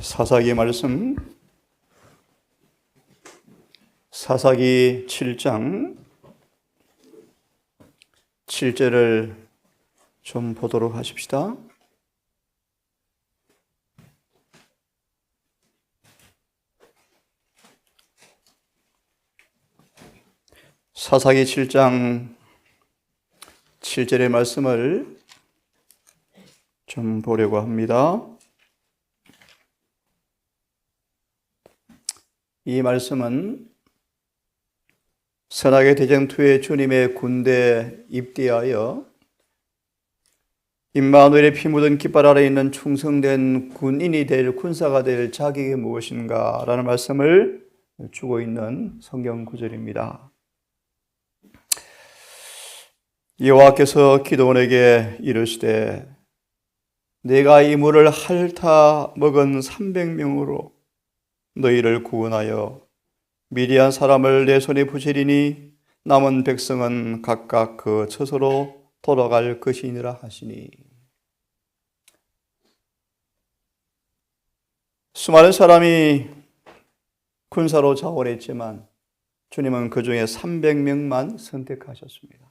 사사기 말씀 사사기 7장 7절을 좀 보도록 하십시다. 사사기 7장 7절의 말씀을 좀 보려고 합니다. 이 말씀은 선악의 대쟁투에 주님의 군대에 입대하여 임마누엘의 피 묻은 깃발 아래 있는 충성된 군인이 될 군사가 될 자격이 무엇인가라는 말씀을 주고 있는 성경 구절입니다. 여호와께서 기도원에게 이르시되 내가 이 물을 핥아 먹은 300명으로 너희를 구원하여 미리한 사람을 내 손에 부시리니 남은 백성은 각각 그 처소로 돌아갈 것이니라 하시니 수많은 사람이 군사로 자원했지만 주님은 그 중에 300명만 선택하셨습니다.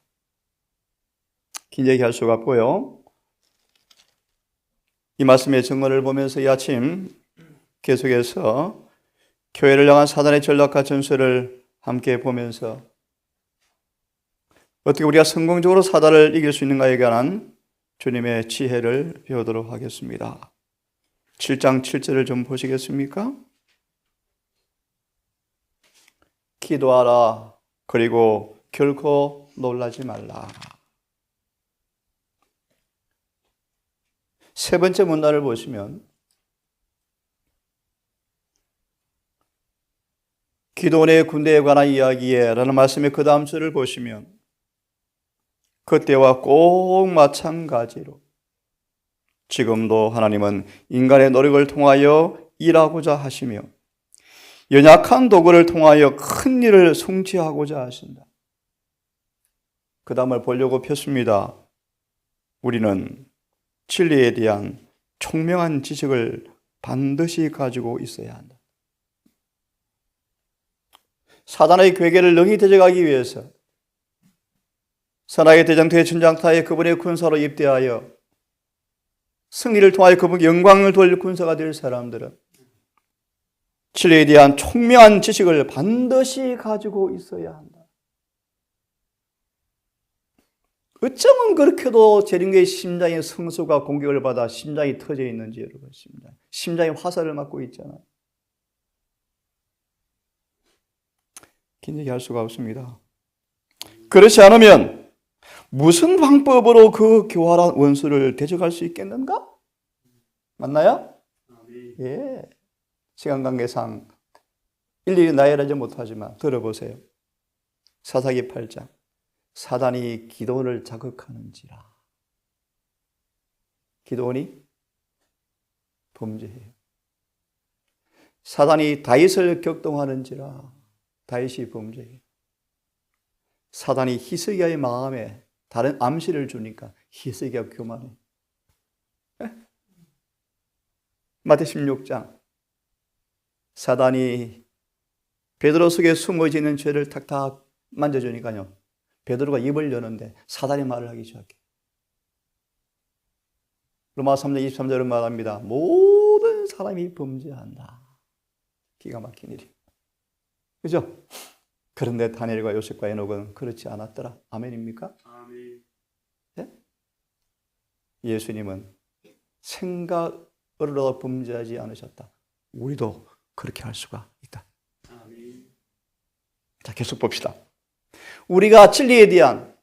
긴 얘기 할 수가 없고요. 이 말씀의 증거를 보면서 이 아침 계속해서 교회를 향한 사단의 전략과 전술을 함께 보면서 어떻게 우리가 성공적으로 사단을 이길 수 있는가에 관한 주님의 지혜를 배우도록 하겠습니다. 7장 7절을 좀 보시겠습니까? 기도하라. 그리고 결코 놀라지 말라. 세 번째 문단을 보시면 기도원의 군대에 관한 이야기에 라는 말씀의 그 다음 줄을 보시면 그때와 꼭 마찬가지로 지금도 하나님은 인간의 노력을 통하여 일하고자 하시며 연약한 도구를 통하여 큰 일을 성취하고자 하신다. 그 다음을 보려고 폈습니다. 우리는 진리에 대한 총명한 지식을 반드시 가지고 있어야 한다. 사단의 괴계를 능히 대적하기 위해서 선악의 대장터의 천장타에 그분의 군사로 입대하여 승리를 통하여 그분 영광을 돌릴 군사가 될 사람들은 진리에 대한 총명한 지식을 반드시 가지고 있어야 한다. 어쩌면 그렇게도 재림교의 심장의 성소가 공격을 받아 심장이 터져 있는지 여러분 심장 심장이 화살을 맞고 있잖아요. 긴 얘기 할 수가 없습니다. 그렇지 않으면 무슨 방법으로 그 교활한 원수를 대적할 수 있겠는가? 맞나요? 예. 시간 관계상 일일이 나열하지 못하지만 들어보세요. 사사기 8장. 사단이 기도원을 자극하는지라. 기도원이 범죄해요. 사단이 다윗을 격동하는지라. 다윗이 범죄해. 사단이 히스기야의 마음에 다른 암시를 주니까 히스기야 교만해. 마태 16장 사단이 베드로 속에 숨어지는 죄를 탁탁 만져주니까요. 베드로가 입을 여는데 사단이 말을 하기 시작해. 로마 3장 23절은 말합니다. 모든 사람이 범죄한다. 기가 막힌 일이. 그죠? 그런데 다니엘과 요셉과 에녹은 그렇지 않았더라. 아멘입니까? 아멘. 네? 예수님은 생각으로 범죄하지 않으셨다. 우리도 그렇게 할 수가 있다. 아멘. 자, 계속 봅시다. 우리가 진리에 대한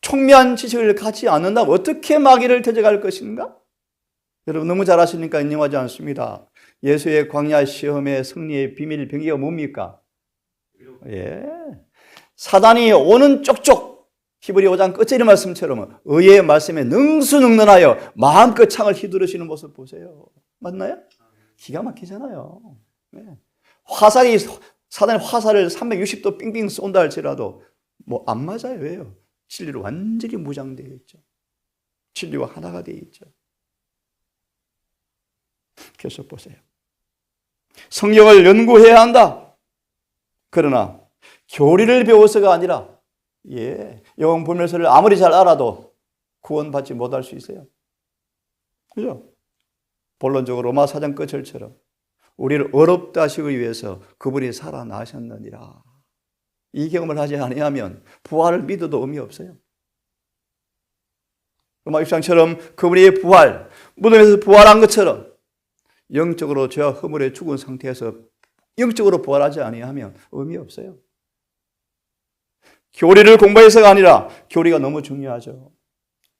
총명한 지식을 갖지 않는다면 어떻게 마귀를 대적할 것인가? 여러분 너무 잘 아시니까 인용하지 않습니다. 예수의 광야 시험의 승리의 비밀 병기가 뭡니까? 예. 사단이 오는 쪽쪽 히브리 5장 끝절의 말씀처럼 의의 말씀에 능수능란하여 마음껏 창을 휘두르시는 모습 보세요. 맞나요? 기가 막히잖아요. 네. 화살이 사단의 화살을 360도 빙빙 쏜다 할지라도 뭐 안 맞아요. 왜요? 진리로 완전히 무장되어 있죠. 진리와 하나가 되어 있죠. 계속 보세요. 성경을 연구해야 한다. 그러나 교리를 배워서가 아니라 예, 영혼 불멸서를 아무리 잘 알아도 구원받지 못할 수 있어요. 그죠? 본론적으로 로마 사장 끝을처럼 우리를 어렵다 하시기 위해서 그분이 살아나셨느니라. 이 경험을 하지 아니하면 부활을 믿어도 의미 없어요. 로마 입장처럼 그분의 부활, 무덤에서 부활한 것처럼 영적으로 죄와 허물에 죽은 상태에서 영적으로 부활하지 아니하면 의미 없어요. 교리를 공부해서가 아니라 교리가 너무 중요하죠.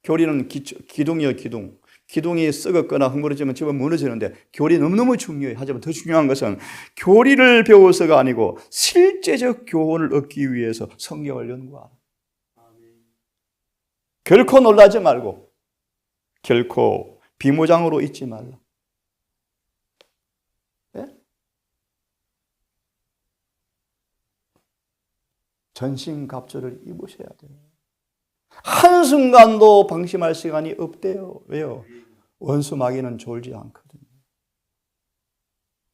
교리는 기, 기둥이요, 기둥. 기둥이 썩었거나 헝그러지면 집은 무너지는데 교리 너무너무 중요해요. 하지만 더 중요한 것은 교리를 배워서가 아니고 실제적 교훈을 얻기 위해서 성경을 연구하라. 결코 놀라지 말고 결코 비모장으로 있지 말라. 네? 전신갑주를 입으셔야 돼요. 한순간도 방심할 시간이 없대요. 왜요? 원수 마귀는 졸지 않거든요.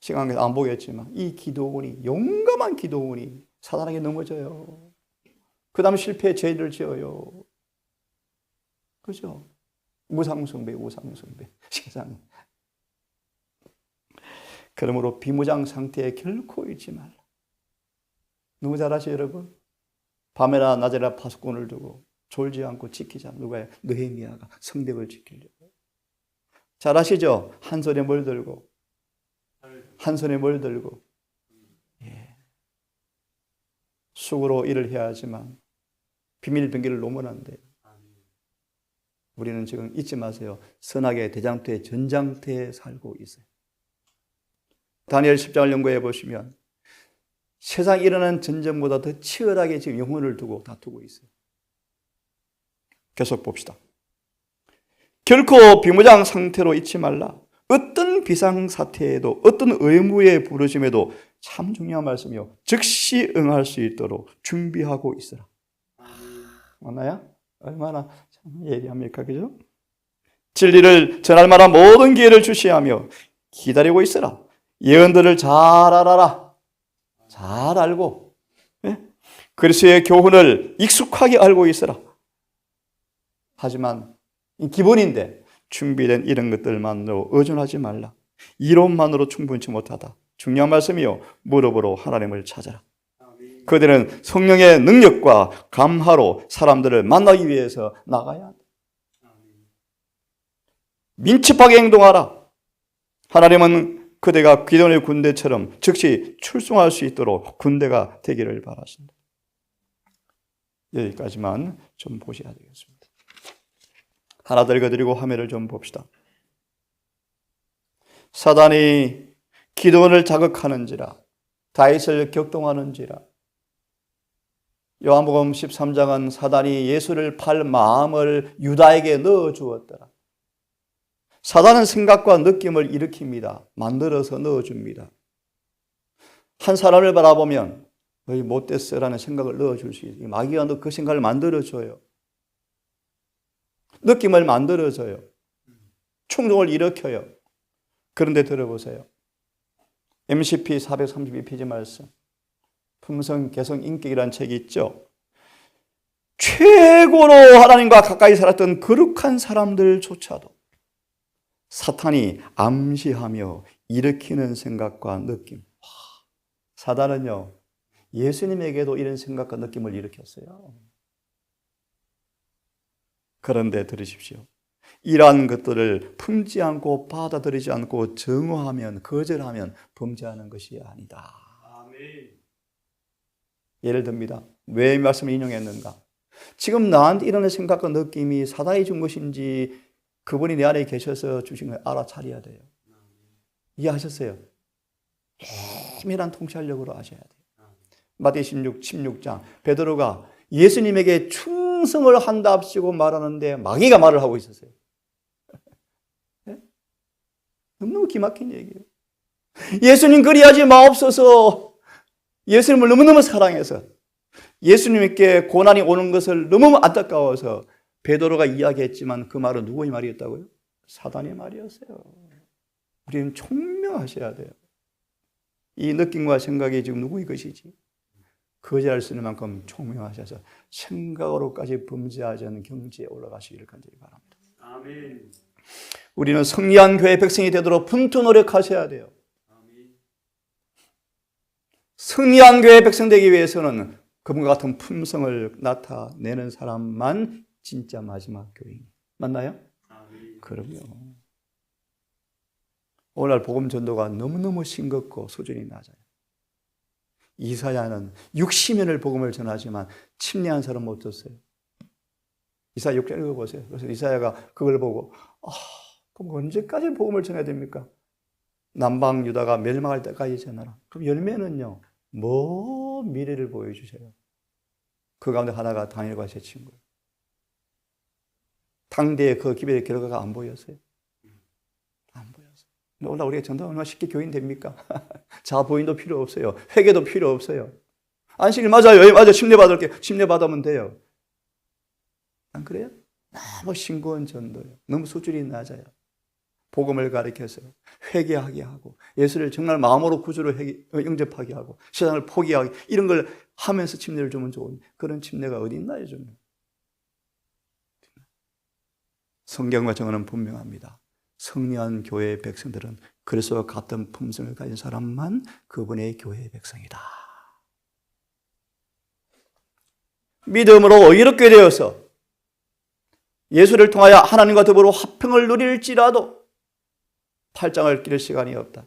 시간 안 보겠지만 이 기도원이 용감한 기도원이 사단에게 넘어져요. 그 다음 실패 죄를 지어요. 그죠? 무상숭배, 우상숭배. 세상. 그러므로 비무장 상태에 결코 있지 말라. 너무 잘하시 여러분? 밤에나 낮에나 파수꾼을 두고 졸지 않고 지키자. 누가요? 느헤미야가 성벽을 지키려고. 잘 아시죠? 한 손에 뭘 들고 한 손에 뭘 들고 예. 숙으로 일을 해야 하지만 비밀 병기를 놓으면 안. 우리는 지금 잊지 마세요. 선악의 대장터의 전장터에 살고 있어요. 다니엘 10장을 연구해 보시면 세상 일어나는 전쟁보다 더 치열하게 지금 영혼을 두고 다투고 있어요. 계속 봅시다. 결코 비무장 상태로 있지 말라. 어떤 비상 사태에도 어떤 의무에 부르심에도 참 중요한 말씀이요. 즉시 응할 수 있도록 준비하고 있으라. 맞나요? 얼마나 참 예리합니까? 그죠? 진리를 전할 만한 모든 기회를 주시하며 기다리고 있으라. 예언들을 잘 알아라. 잘 알고 예? 그리스의 교훈을 익숙하게 알고 있으라. 하지만 기본인데 준비된 이런 것들만으로 의존하지 말라. 이론만으로 충분치 못하다. 중요한 말씀이요. 무릎으로 하나님을 찾아라. 그들은 성령의 능력과 감화로 사람들을 만나기 위해서 나가야 한다. 민첩하게 행동하라. 하나님은 그대가 기존의 군대처럼 즉시 출동할 수 있도록 군대가 되기를 바라신다. 여기까지만 좀 보셔야 되겠습니다. 하나 더 읽어드리고 화면을 좀 봅시다. 사단이 기도원을 자극하는지라 다윗을 격동하는지라 요한복음 13장은 사단이 예수를 팔 마음을 유다에게 넣어 주었더라. 사단은 생각과 느낌을 일으킵니다. 만들어서 넣어 줍니다. 한 사람을 바라보면 거의 못됐어라는 생각을 넣어 줄 수 있어요. 마귀가 그 생각을 만들어 줘요. 느낌을 만들어줘요. 충동을 일으켜요. 그런데 들어보세요. MCP 432페이지 말씀. 품성, 개성, 인격이라는 책이 있죠. 최고로 하나님과 가까이 살았던 거룩한 사람들조차도 사탄이 암시하며 일으키는 생각과 느낌. 사단은요, 예수님에게도 이런 생각과 느낌을 일으켰어요. 그런데 들으십시오. 이러한 것들을 품지 않고 받아들이지 않고 정오하면 거절하면 범죄하는 것이 아니다. 예를 듭니다. 왜 말씀을 인용했는가? 지금 나한테 일어나는 생각과 느낌이 사단이 준 것인지 그분이 내 안에 계셔서 주신 걸 알아차려야 돼요. 이해하셨어요? 힘이란 통찰력으로 아셔야 돼요. 마태 16, 16장 베드로가 예수님에게 충성을 한답시고 말하는데 마귀가 말을 하고 있었어요. 네? 너무 기막힌 얘기예요. 예수님 그리하지 마옵소서. 예수님을 너무너무 사랑해서 예수님께 고난이 오는 것을 너무 안타까워서 베드로가 이야기했지만 그 말은 누구의 말이었다고요? 사단의 말이었어요. 우리는 총명하셔야 돼요. 이 느낌과 생각이 지금 누구의 것이지? 거절할 수 있는 만큼 총명하셔서 생각으로까지 범죄하지 않는 경지에 올라가시기를 간절히 바랍니다. 아멘. 우리는 성리한 교회 백성이 되도록 분투 노력하셔야 돼요. 승리한 교회 백성 되기 위해서는 그분과 같은 품성을 나타내는 사람만 진짜 마지막 교인. 맞나요? 아멘. 그럼요. 오늘날 복음 전도가 너무너무 싱겁고 수준이 낮아요. 이사야는 60년을 복음을 전하지만 침례한 사람 못 줬어요. 이사야 6장 읽어보세요. 그래서 이사야가 그걸 보고 아, 그럼 언제까지 복음을 전해야 됩니까? 남방 유다가 멸망할 때까지 전하라. 그럼 열매는요. 뭐 미래를 보여주세요. 그 가운데 하나가 다니엘과 제 친구예요. 당대의 그 기별의 결과가 안 보였어요. 안 보였어요. 오늘 우리가 전도 얼마나 쉽게 교인 됩니까? 자보인도 필요 없어요. 회개도 필요 없어요. 안식일 맞아요. 예, 맞아. 침례 받을게. 침례 받으면 돼요. 안 그래요? 너무 싱거운 전도요. 너무 수준이 낮아요. 복음을 가르쳐서 회개하게 하고 예수를 정말 마음으로 구주로 어, 영접하게 하고 세상을 포기하게 이런 걸 하면서 침례를 주면 좋은 그런 침례가 어디 있나요, 좀? 성경과 정언은 분명합니다. 성리한 교회의 백성들은 그리스도와 같은 품성을 가진 사람만 그분의 교회의 백성이다. 믿음으로 의롭게 되어서 예수를 통하여 하나님과 더불어 화평을 누릴지라도 팔짱을 끼를 시간이 없다.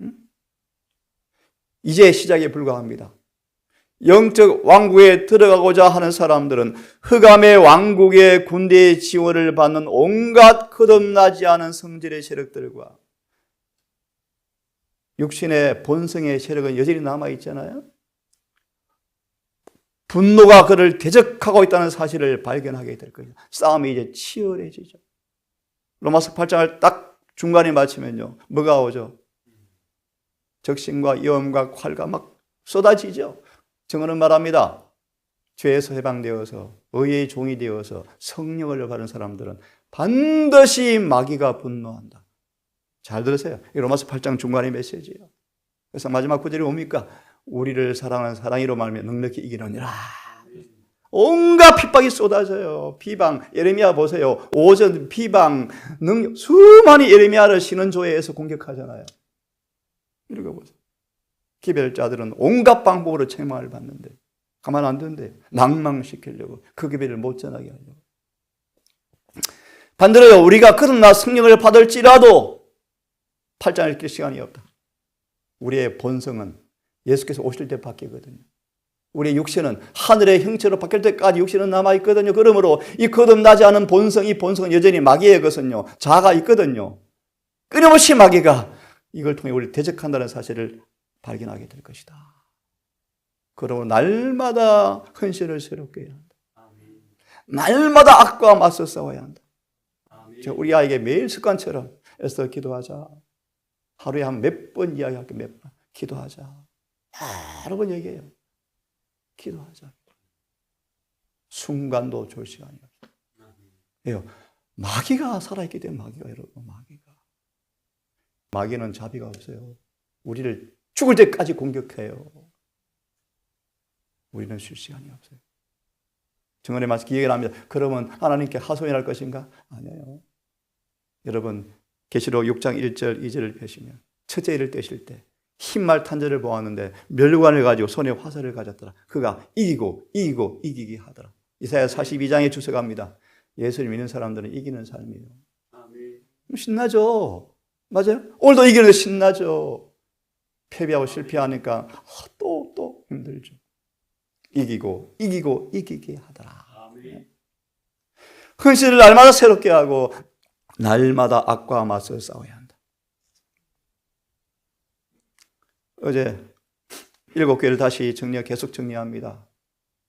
응? 이제 시작에 불과합니다. 영적 왕국에 들어가고자 하는 사람들은 흑암의 왕국의 군대의 지원을 받는 온갖 거듭나지 않은 성질의 세력들과 육신의 본성의 세력은 여전히 남아 있잖아요. 분노가 그를 대적하고 있다는 사실을 발견하게 될 거예요. 싸움이 이제 치열해지죠. 로마서 8장을 딱 중간에 마치면요. 뭐가 오죠? 적신과 염과 칼과 막 쏟아지죠. 정언은 말합니다. 죄에서 해방되어서 의의 종이 되어서 성령을 받은 사람들은 반드시 마귀가 분노한다. 잘 들으세요. 이 로마서 8장 중간의 메시지예요. 그래서 마지막 구절이 뭡니까? 우리를 사랑하는 사랑이로 말며 넉넉히 이기느니라. 온갖 핍박이 쏟아져요. 비방, 예레미야 보세요. 오전 비방, 능 수많이 예레미야를 신은 조회에서 공격하잖아요. 읽어보세요. 기별자들은 온갖 방법으로 책망을 받는데 가만 안 둔대요. 낭망시키려고 그 기별을 못 전하게 하려고. 반대로요. 우리가 그러나 성령을 받을지라도 팔짱 읽힐 시간이 없다. 우리의 본성은 예수께서 오실 때 바뀌거든요. 우리의 육신은 하늘의 형체로 바뀔 때까지 육신은 남아있거든요. 그러므로 이 거듭나지 않은 본성, 이 본성은 여전히 마귀의 것은요. 자가 있거든요. 끊임없이 마귀가 이걸 통해 우리를 대적한다는 사실을 발견하게 될 것이다. 그러므로 날마다 헌신을 새롭게 해야 한다. 날마다 악과 맞서 싸워야 한다. 우리 아이에게 매일 습관처럼 애써 기도하자. 하루에 한 몇 번 이야기할게 몇 번. 기도하자. 여러 번 얘기해요. 기도하자. 순간도 좋을 시간이 없어요. 왜요? 마귀가 살아있기 때문에 마귀가 여러분 마귀가 마귀는 자비가 없어요. 우리를 죽을 때까지 공격해요. 우리는 쉴 시간이 없어요. 정언의 말씀 기억을 합니다. 그러면 하나님께 하소연할 것인가? 아니에요. 여러분 계시록 6장 1절 2절을 펴시면 첫째 일을 떼실 때 흰말 탄저를 보았는데 멸관을 가지고 손에 화살을 가졌더라. 그가 이기고 이기고 이기기 하더라. 이사야 42장에 주석합니다. 예수를 믿는 사람들은 이기는 삶이에요. 신나죠? 맞아요? 오늘도 이기는 게 신나죠? 패배하고 실패하니까 또, 또 힘들죠. 이기고, 이기고, 이기게 하더라. 아멘. 헌신을 날마다 새롭게 하고, 날마다 악과 맞서 싸워야 한다. 어제 일곱 개를 다시 정리, 계속 정리합니다.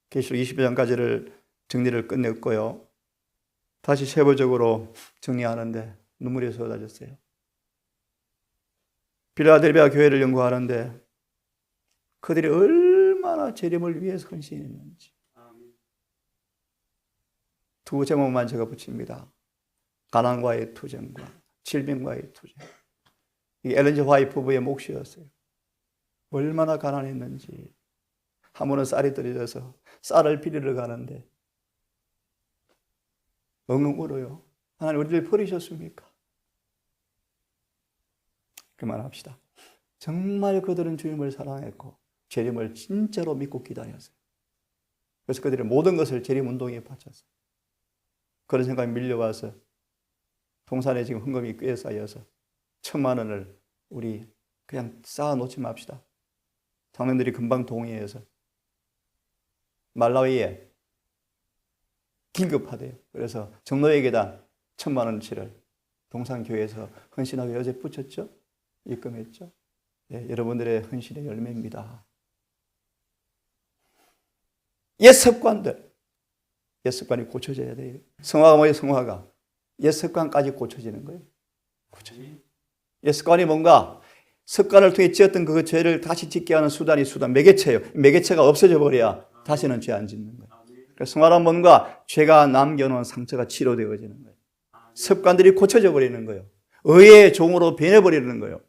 계시록 20장까지를 정리를 끝냈고요. 다시 세부적으로 정리하는데 눈물이 쏟아졌어요. 빌라델비아 교회를 연구하는데 그들이 얼마나 재림을 위해서 헌신했는지. 두 제목만 제가 붙입니다. 가난과의 투쟁과 질병과의 투쟁. 이게 엘렌지 화이트 부부의 몫이었어요. 얼마나 가난했는지. 한 번은 쌀이 떨어져서 쌀을 비리러 가는데 엉엉 울어요. 하나님 우리를 버리셨습니까? 그만합시다. 정말 그들은 주님을 사랑했고 재림을 진짜로 믿고 기다렸어요. 그래서 그들의 모든 것을 재림 운동에 바쳤어요. 그런 생각이 밀려와서 동산에 지금 헌금이 꽤 쌓여서 천만 원을 우리 그냥 쌓아 놓지 맙시다. 장로들이 금방 동의해서 말라위에 긴급하대요. 그래서 정로회계단 천만 원치를 동산교회에서 헌신하게 어제 붙였죠? 입금했죠? 예, 여러분들의 헌신의 열매입니다. 옛 습관들, 옛 습관이 고쳐져야 돼요. 성화가 뭐예요? 성화가 옛 습관까지 고쳐지는 거예요. 고쳐져요. 옛 습관이 뭔가 습관을 통해 지었던 그 죄를 다시 짓게 하는 수단이 수단 매개체예요. 매개체가 없어져 버려야 다시는 죄 안 짓는 거예요. 그래서 성화란 뭔가 죄가 남겨놓은 상처가 치료되어지는 거예요. 습관들이 고쳐져 버리는 거예요. 의의 종으로 변해버리는 거예요.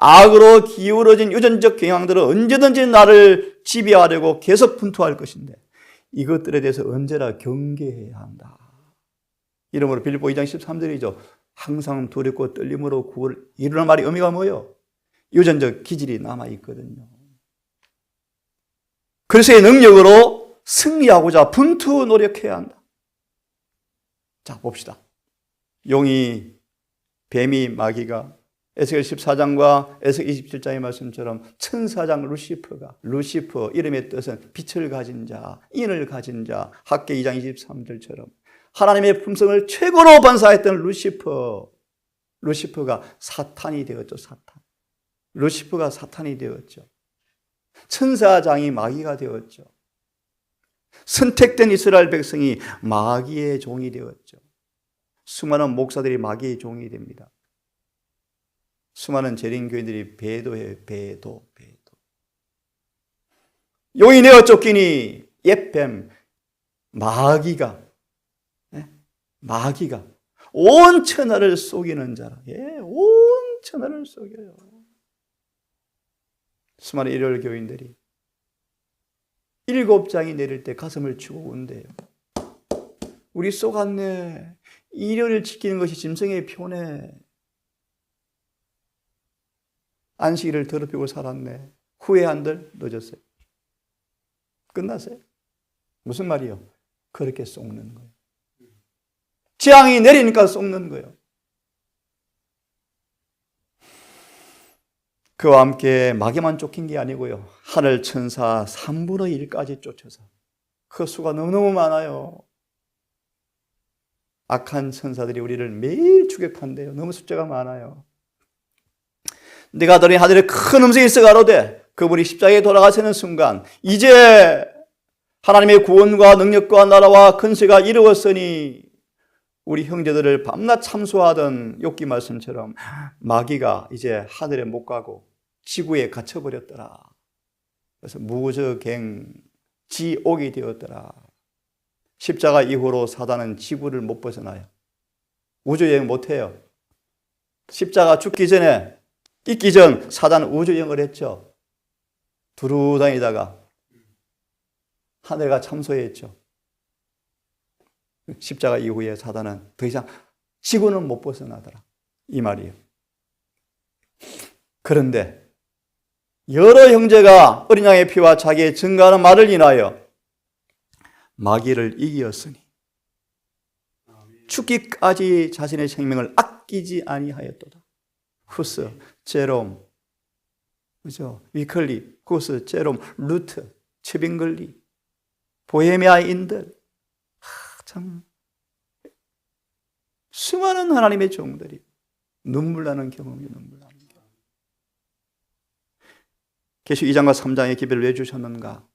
악으로 기울어진 유전적 경향들은 언제든지 나를 지배하려고 계속 분투할 것인데 이것들에 대해서 언제나 경계해야 한다. 이러므로 빌립보 2장 13절이죠. 항상 두렵고 떨림으로 구을 이루는 말이 의미가 뭐예요? 유전적 기질이 남아 있거든요. 그리스의 능력으로 승리하고자 분투 노력해야 한다. 자, 봅시다. 용이 뱀이 마귀가 에스겔 14장과 에스겔 27장의 말씀처럼 천사장 루시퍼가 루시퍼 이름의 뜻은 빛을 가진 자, 인을 가진 자, 학계 2장 23절처럼 하나님의 품성을 최고로 반사했던 루시퍼 루시퍼가 사탄이 되었죠, 사탄. 루시퍼가 사탄이 되었죠. 천사장이 마귀가 되었죠. 선택된 이스라엘 백성이 마귀의 종이 되었죠. 수많은 목사들이 마귀의 종이 됩니다. 수많은 재림교인들이 배도해요. 배도, 배도. 용이 내어 쫓기니 옛뱀 마귀가 예? 마귀가 온 천하를 속이는 자라. 예, 온 천하를 속여요. 수많은 일요일 교인들이 일곱 장이 내릴 때 가슴을 치고 운대요. 우리 속았네. 일요일을 지키는 것이 짐승의 표네. 안식일을 더럽히고 살았네. 후회한들 늦었어요. 끝났어요. 무슨 말이요? 그렇게 속는 거예요. 재앙이 내리니까 속는 거예요. 그와 함께 마귀만 쫓긴 게 아니고요. 하늘 천사 3분의 1까지 쫓아서 그 수가 너무너무 많아요. 악한 천사들이 우리를 매일 추격한대요. 너무 숫자가 많아요. 내가 들으니 하늘에 큰 음성이 있어 가로되 그분이 십자가에 돌아가시는 순간 이제 하나님의 구원과 능력과 나라와 근세가 이루었으니 우리 형제들을 밤낮 참소하던 욥기 말씀처럼 마귀가 이제 하늘에 못 가고 지구에 갇혀 버렸더라. 그래서 무저갱 지옥이 되었더라. 십자가 이후로 사단은 지구를 못 벗어나요. 우주여행 못 해요. 십자가 죽기 전에 있기 전 사단은 우주여행을 했죠. 두루 다니다가 하늘가 참소했죠. 십자가 이후에 사단은 더 이상 지구는 못 벗어나더라. 이 말이에요. 그런데 여러 형제가 어린 양의 피와 자기의 증가하는 말을 인하여 마귀를 이기었으니 죽기까지 자신의 생명을 아끼지 아니하였도다. 후스, 제롬, 그죠? 위클리, 후스, 제롬, 루트, 체빙글리, 보헤미아인들, 하, 참 수많은 하나님의 종들이 눈물 나는 경험이 눈물 나는 경험. 계시 2장과 3장의 기별을 왜 주셨는가?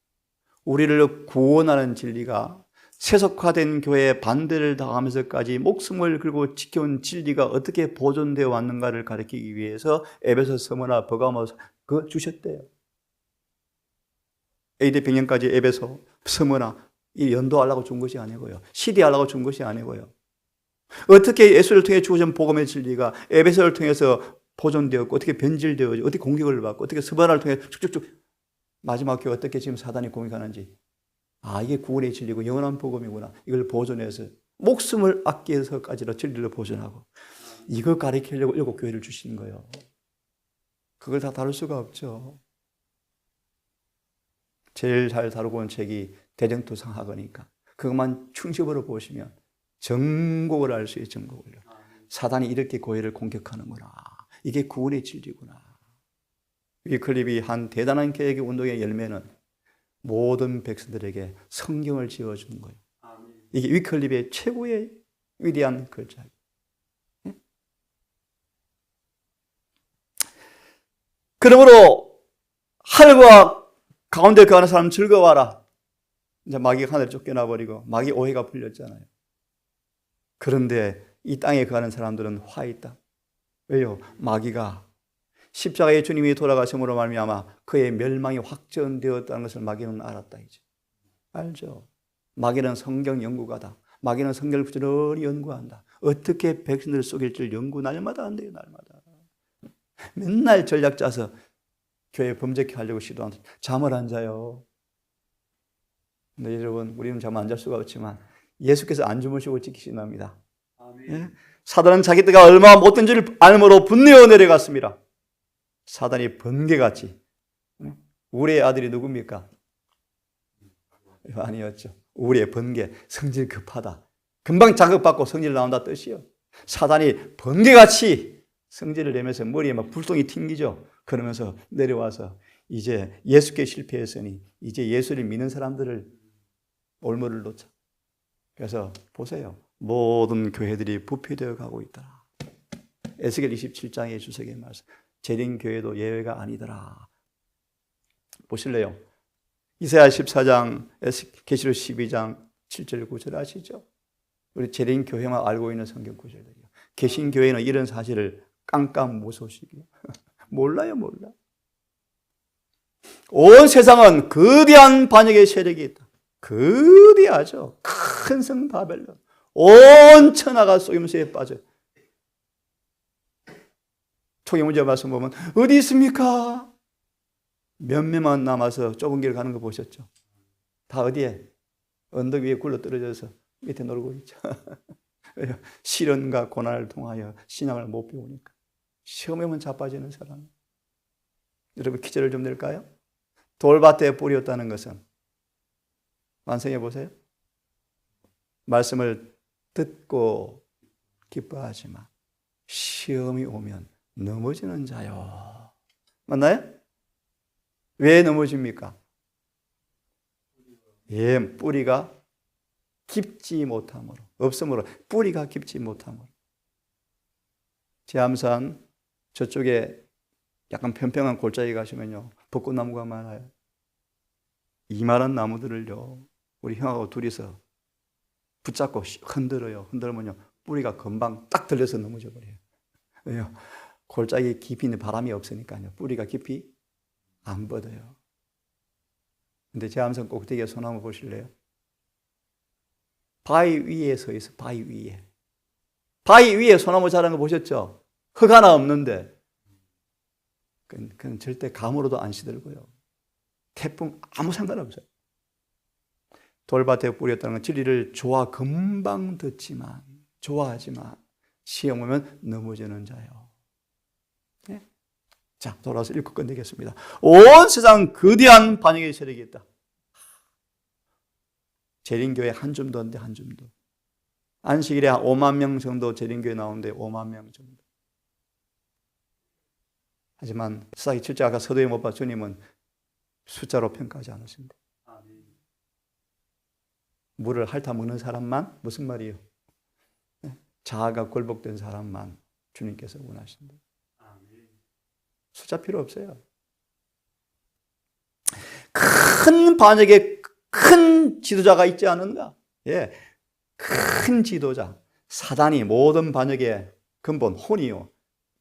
우리를 구원하는 진리가 세속화된 교회에 반대를 당하면서까지 목숨을 걸고 지켜온 진리가 어떻게 보존되어 왔는가를 가리키기 위해서 에베소 서머나 버가모 그 주셨대요. AD 100년까지 에베소 서머나 이 연도하려고 준 것이 아니고요. 시대하려고 준 것이 아니고요. 어떻게 예수를 통해 주어진 복음의 진리가 에베소를 통해서 보존되었고 어떻게 변질되어지 어떻게 공격을 받고 어떻게 스바라를 통해 쭉쭉쭉 마지막 교회 어떻게 지금 사단이 공격하는지 아 이게 구원의 진리고 영원한 복음이구나 이걸 보존해서 목숨을 아껴서까지도 진리를 보존하고 이거 가르치려고 일곱 교회를 주시는 거예요. 그걸 다 다룰 수가 없죠. 제일 잘 다루고 온 책이 대정토상 학어니까 그것만 충실으로 보시면 전곡을 알 수 있어요. 아멘. 사단이 이렇게 교회를 공격하는구나. 이게 구원의 진리구나. 위클립이 한 대단한 계획의 운동의 열매는 모든 백성들에게 성경을 지어주는 거예요. 이게 위클립의 최고의 위대한 글자예요. 예? 그러므로 하늘과 가운데 거하는 사람 즐거워하라. 이제 마귀가 하늘 쫓겨나 버리고 마귀 오해가 풀렸잖아요. 그런데 이 땅에 거하는 사람들은 화 있다. 왜요? 마귀가 십자가의 주님이 돌아가심으로 말미암아 그의 멸망이 확정되었다는 것을 마귀는 알았다 이제. 알죠? 마귀는 성경 연구가다. 마귀는 성경을 부지런히 연구한다. 어떻게 백성들을 속일지 연구 날마다 한대요, 날마다. 맨날 전략 짜서 교회 범죄케 하려고 시도한다. 잠을 안 자요. 근데 여러분, 우리는 잠 안 잘 수가 없지만 예수께서 안 주무시고 지키신답니다. 예? 사단은 자기가 얼마나 못된 줄을 알므로 분내어 내려갔습니다. 사단이 번개같이. 예? 우리의 아들이 누굽니까? 아니었죠. 우리의 번개, 성질 급하다. 금방 자극받고 성질 나온다 뜻이요. 사단이 번개같이 성질을 내면서 머리에 막 불똥이 튕기죠. 그러면서 내려와서 이제 예수께 실패했으니 이제 예수를 믿는 사람들을 올무를 놓자. 그래서 보세요. 모든 교회들이 부패되어 가고 있더라. 에스겔 27장의 주석의 말씀. 재림 교회도 예외가 아니더라. 보실래요? 이사야 14장, 계시록 12장 7절 9절 아시죠? 우리 재림 교회만 알고 있는 성경 구절들이요. 계신 교회는 이런 사실을 깜깜 무소식이요. 몰라요, 몰라. 온 세상은 거대한 반역의 세력이 있다. 거대하죠. 큰 성 바벨론. 온 천하가 속임수에 빠져. 초기문제 말씀 보면 어디 있습니까? 몇몇만 남아서 좁은 길 가는 거 보셨죠? 다 어디에? 언덕 위에 굴러 떨어져서 밑에 놀고 있죠. 시련과 고난을 통하여 신앙을 못 배우니까. 시험에 만 자빠지는 사람. 여러분 기절을 좀 낼까요? 돌밭에 뿌렸다는 것은 완성해 보세요. 말씀을 듣고 기뻐하지만 시험이 오면 넘어지는 자요. 맞나요? 왜 넘어집니까? 예, 뿌리가 깊지 못함으로, 없으므로, 뿌리가 깊지 못함으로. 제 암산 저쪽에 약간 평평한 골짜기 가시면요, 벚꽃나무가 많아요. 이만한 나무들을요, 우리 형하고 둘이서 붙잡고 흔들어요. 흔들면요, 뿌리가 금방 딱 들려서 넘어져 버려요. 골짜기 깊이 있는 바람이 없으니까요. 뿌리가 깊이 안 뻗어요. 근데 제암산 꼭대기에 소나무 보실래요? 바위 위에 서 있어, 바위 위에. 바위 위에 소나무 자란 거 보셨죠? 흙 하나 없는데. 그건, 그건 절대 감으로도 안 시들고요. 태풍 아무 상관없어요. 돌밭에 뿌렸다는 건 진리를 좋아 금방 듣지만, 좋아하지만, 시험 오면 넘어지는 자요. 네? 자, 돌아서 읽고 끝내겠습니다. 온 세상 거대한 반역의 세력이 있다. 재림교회 한 줌도 안 돼, 한 줌도. 안식일에 한 5만 명 정도 재림교회 나오는데 5만 명 정도. 하지만 사기 7장 아까 서도에 못 봐 주님은 숫자로 평가하지 않으십니다. 물을 핥아 먹는 사람만 무슨 말이에요? 네? 자아가 굴복된 사람만 주님께서 원하신다. 숫자 필요 없어요. 큰 반역에 큰 지도자가 있지 않은가? 예. 큰 지도자. 사단이 모든 반역의 근본, 혼이요.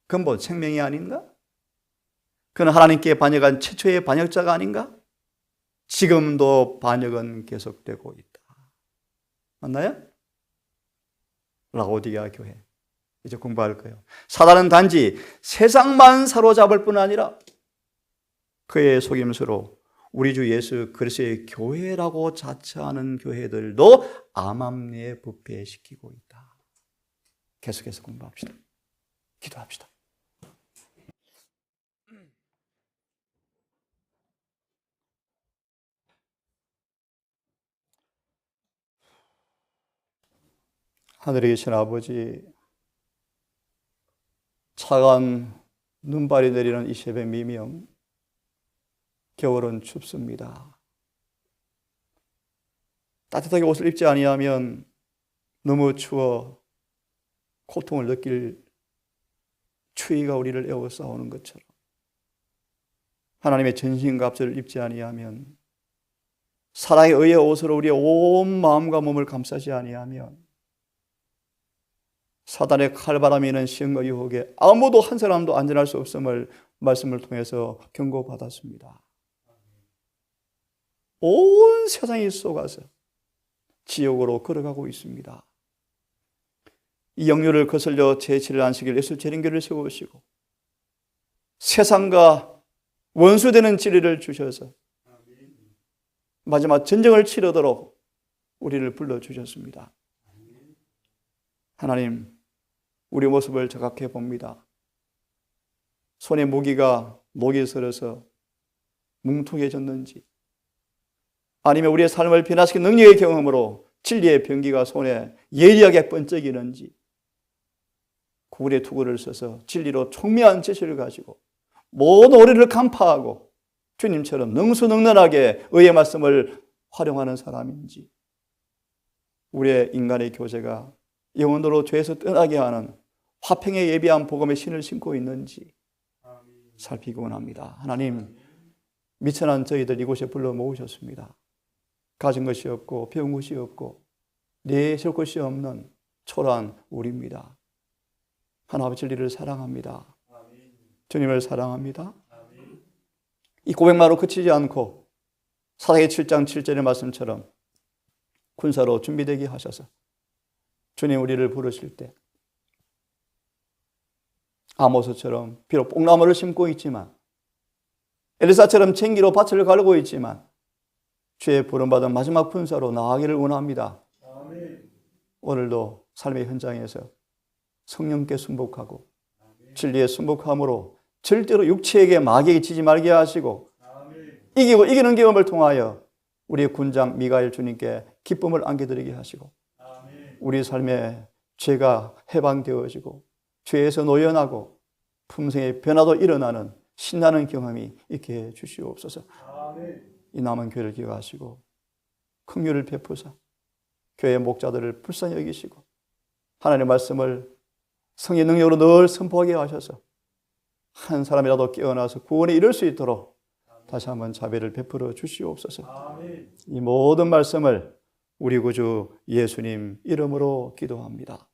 근본, 생명이 아닌가? 그는 하나님께 반역한 최초의 반역자가 아닌가? 지금도 반역은 계속되고 있다. 맞나요? 라오디게아 교회. 이제 공부할 거예요. 사단은 단지 세상만 사로잡을 뿐 아니라 그의 속임수로 우리 주 예수 그리스도의 교회라고 자처하는 교회들도 암암리에 부패시키고 있다. 계속해서 공부합시다. 기도합시다. 하늘에 계신 아버지, 차가운 눈발이 내리는 이 새벽 미명, 겨울은 춥습니다. 따뜻하게 옷을 입지 아니하면 너무 추워 고통을 느낄 추위가 우리를 에워싸오는 것처럼 하나님의 전신갑주를 입지 아니하면 사랑의 의의 옷으로 우리의 온 마음과 몸을 감싸지 아니하면 사단의 칼바람이 있는 시험과 유혹에 아무도 한 사람도 안전할 수 없음을 말씀을 통해서 경고받았습니다. 온 세상이 쏘가서 지옥으로 걸어가고 있습니다. 이 영유를 거슬려 제7일 안식일 예수 재림교를 세우시고 세상과 원수되는 진리를 주셔서 마지막 전쟁을 치르도록 우리를 불러주셨습니다. 하나님, 우리 모습을 자각해 봅니다. 손에 모기가 목이 슬어서 뭉퉁해졌는지, 아니면 우리의 삶을 변화시킨 능력의 경험으로 진리의 병기가 손에 예리하게 번쩍이는지, 구울의 투구를 써서 진리로 총명한 지식을 가지고 모든 오리를 간파하고 주님처럼 능수능란하게 의의 말씀을 활용하는 사람인지, 우리의 인간의 교제가 영원으로 죄에서 떠나게 하는 화평에 예비한 복음의 신을 신고 있는지 살피기 원합니다. 하나님, 미천한 저희들 이곳에 불러 모으셨습니다. 가진 것이 없고 배운 것이 없고 내실 것이 없는 초라한 우리입니다. 하나님 진리를 사랑합니다. 주님을 사랑합니다. 이 고백만으로 그치지 않고 사사기 7장 7절의 말씀처럼 군사로 준비되게 하셔서 주님 우리를 부르실 때 아모스처럼 비록 뽕나무를 심고 있지만 엘리사처럼 챙기로 밭을 가르고 있지만 주의 부름받은 마지막 군사로 나아가기를 원합니다. 오늘도 삶의 현장에서 성령께 순복하고 진리에 순복함으로 절대로 육체에게 마귀에게 지지 말게 하시고 이기고 이기는 경험을 통하여 우리의 군장 미가엘 주님께 기쁨을 안겨드리게 하시고 우리 삶에 죄가 해방되어지고 죄에서 노연하고 품성의 변화도 일어나는 신나는 경험이 있게 해 주시옵소서. 이 남은 교회를 기억하시고 긍휼을 베푸사 교회 목자들을 불쌍히 여기시고 하나님의 말씀을 성의 능력으로 늘 선포하게 하셔서 한 사람이라도 깨어나서 구원에 이를 수 있도록 다시 한번 자비를 베풀어 주시옵소서. 이 모든 말씀을 우리 구주 예수님 이름으로 기도합니다.